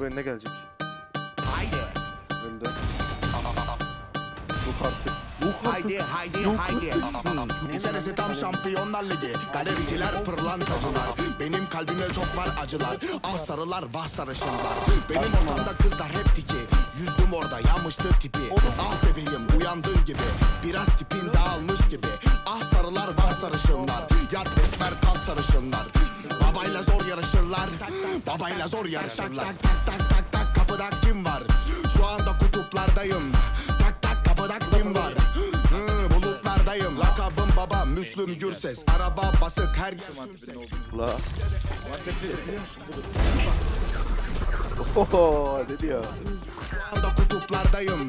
Bu önüne gelecek. Haydi. Öldü. Bu kartı. Bu Haydi haydi haydi. İçerisi tam şampiyonlar ligi. Galericiler pırlantacılar. Benim kalbimde çok var acılar. Ah sarılar vah sarışınlar. Benim ortamda kızlar hep tiki. Yüzdüm orada yanmıştı tipi. Ah bebeğim uyandığın gibi. Biraz tipin dağılmış gibi. Ah sarılar vah sarışınlar. Yat besmer kalk sarışınlar. Babayla zor yarışırlar. Babayla zor yarışırlar. Tak tak tak tak tak kapıda kim var? Şu anda kutuplardayım. Tak tak kapıda kim var? Bulutlardayım. Lakabım baba Müslüm Gürses. Araba basık her yer. La. Oho ne diyor? Şu anda kutuplardayım.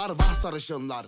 Yollar vah sarışınlar.